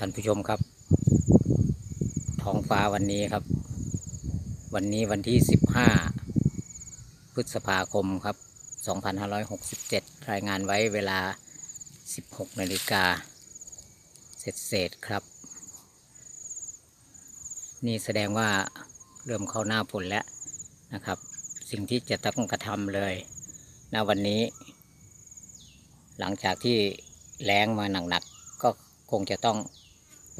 ท่านผู้ชมครับ ท้องฟ้าวันนี้ครับ วันนี้วันที่ 15 พฤษภาคมครับ 2567 รายงานไว้เวลา 16นาฬิกาเสร็จเสร็จครับ นี่แสดงว่าเริ่มเข้าหน้าฝนแล้วนะครับ สิ่งที่จะต้องกระทำเลยณวันนี้ หลังจากที่แล้งมาหนักๆก็คงจะต้อง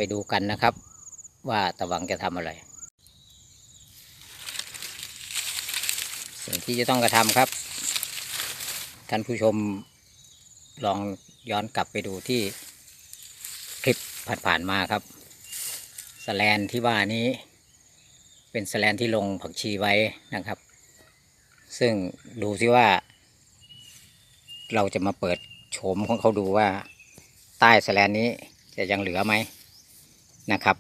ไปดูกันนะครับ ว่าตะวังจะทำอะไร สิ่งที่จะต้องกระทำครับ ท่านผู้ชมลองย้อนกลับไปดูที่คลิปผ่านๆมาครับ สแลนที่ว่านี้ เป็นสแลนที่ลงผักชีไว้นะครับ ซึ่งดูซิว่า เราจะมาเปิดโฉมของเขาดูว่าใต้สแลนนี้จะยังเหลือไหม นะครับ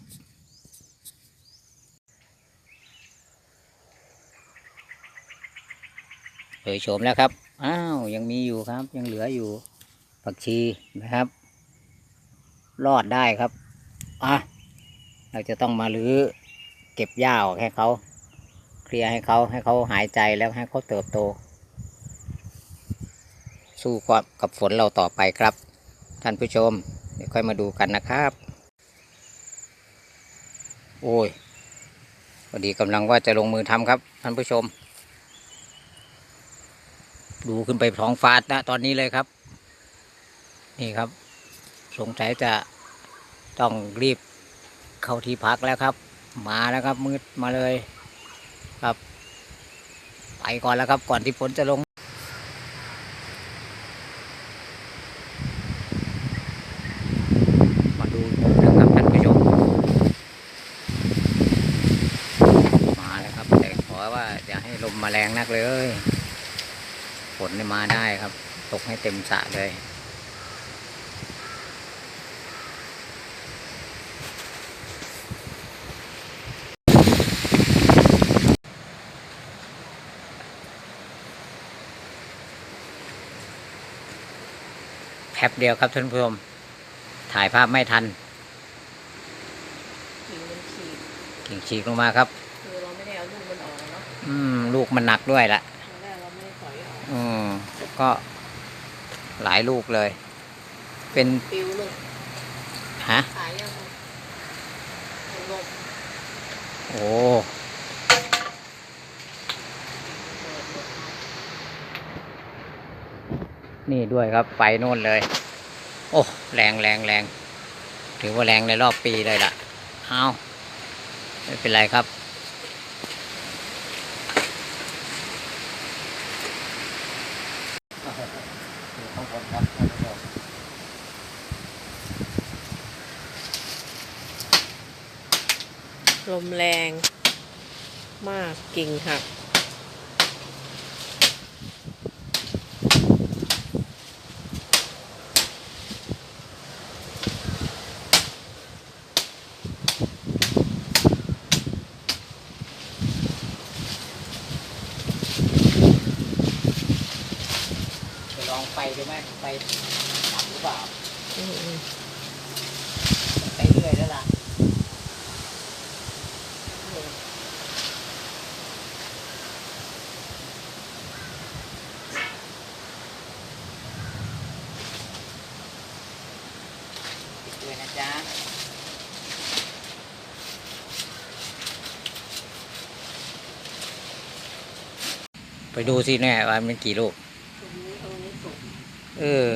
เผยโฉมแล้วครับ อ้าว ยังมีอยู่ครับ ยังเหลืออยู่ผักชีนะครับ รอดได้ครับ อะ เราจะต้องมาลื้อเก็บหญ้าออกให้เขาเคลียร์ให้เขาให้เขาหายใจแล้วให้เขาเติบโต สู้กับฝนเราต่อไปครับ ท่านผู้ชมเดี๋ยวค่อยมาดูกันนะครับ โอ้ยพอดีกำลังว่าจะลงมือทำครับท่านผู้ชม ดูขึ้นไปท้องฟ้านะตอนนี้เลยครับ นี่ครับ สงสัยจะต้องรีบเข้าที่พักแล้วครับ มาแล้วครับมืดมาเลยครับ ไปก่อนแล้วครับก่อนที่ฝนจะลง มาดูนะครับท่านผู้ชมมาแล้วครับ แต่ขอว่าอย่าให้ลมมาแรง นักเลยฝนนี่มาได้ครับ ตกให้เต็มสระเลย แป๊บเดียวครับท่านผู้ชมถ่ายภาพไม่ทัน กิ่งมันขีดกิ่งฉีกลงมาครับ ออกเนาะอืม ลูกมันหนักด้วยละตอนแรกเราไม่ได้ถอยออกอืมก็หลายลูกเลย เป็นปิวเลยฮะขายยังไงลมโอ้นี่ด้วยครับไฟโน่นเลย โอ้แรงแรงแรงถือว่าแรงในรอบปีเลยล่ะ เอาไม่เป็นไรครับ ลมแรงมากกิ่งหัก องไฟดูไหมไฟดับหรือเปล่าอืมไปเรื่อยแล้วล่ะปิดด้วยนะจ๊ะไปดูสิแน่ว่ามันกี่ลูก ตรงนี้ตรงนี้สุก เออ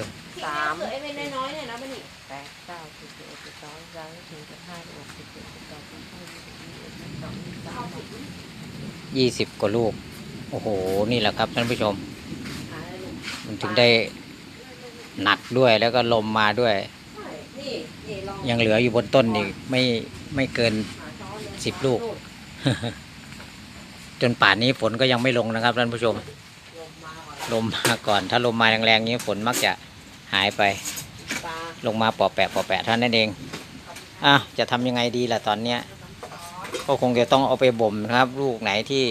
สามไอ้ไม่น้อยๆเนี่ยนะมันนี่แปดเก้าสิบสิบเอ็ดสิบสองสิบสามสิบสี่สิบห้าสิบหกสิบเจ็ดสิบแปดสิบเก้ายี่สิบยี่สิบเอ็ดยี่สิบสองยี่สิบสามสิบยี่สิบกว่าลูก โอ้โห นี่แหละครับท่านผู้ชม หาอะไรลูกมันถึงได้หนักด้วยแล้วก็ลมมาด้วย ใช่นี่นี่ลองยังเหลืออยู่บนต้นอีกไม่ไม่เกิน หาช้อนเลยสิบลูก จนป่านนี้ฝนก็ยังไม่ลงนะครับท่านผู้ชม ลมมาก่อนลมมาก่อน ถ้าลมมาแรงๆนี้ฝนมักจะหายไปปลาลงมาปอแปะปอแปะเท่านั้นเองอะจะทำยังไงดีล่ะตอนเนี้ยก็คงจะต้องเอาไปบ่มนะครับ ลูกไหนที่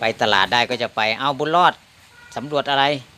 ไปตลาดได้ก็จะไป เอาบุญรอดสำรวจอะไรส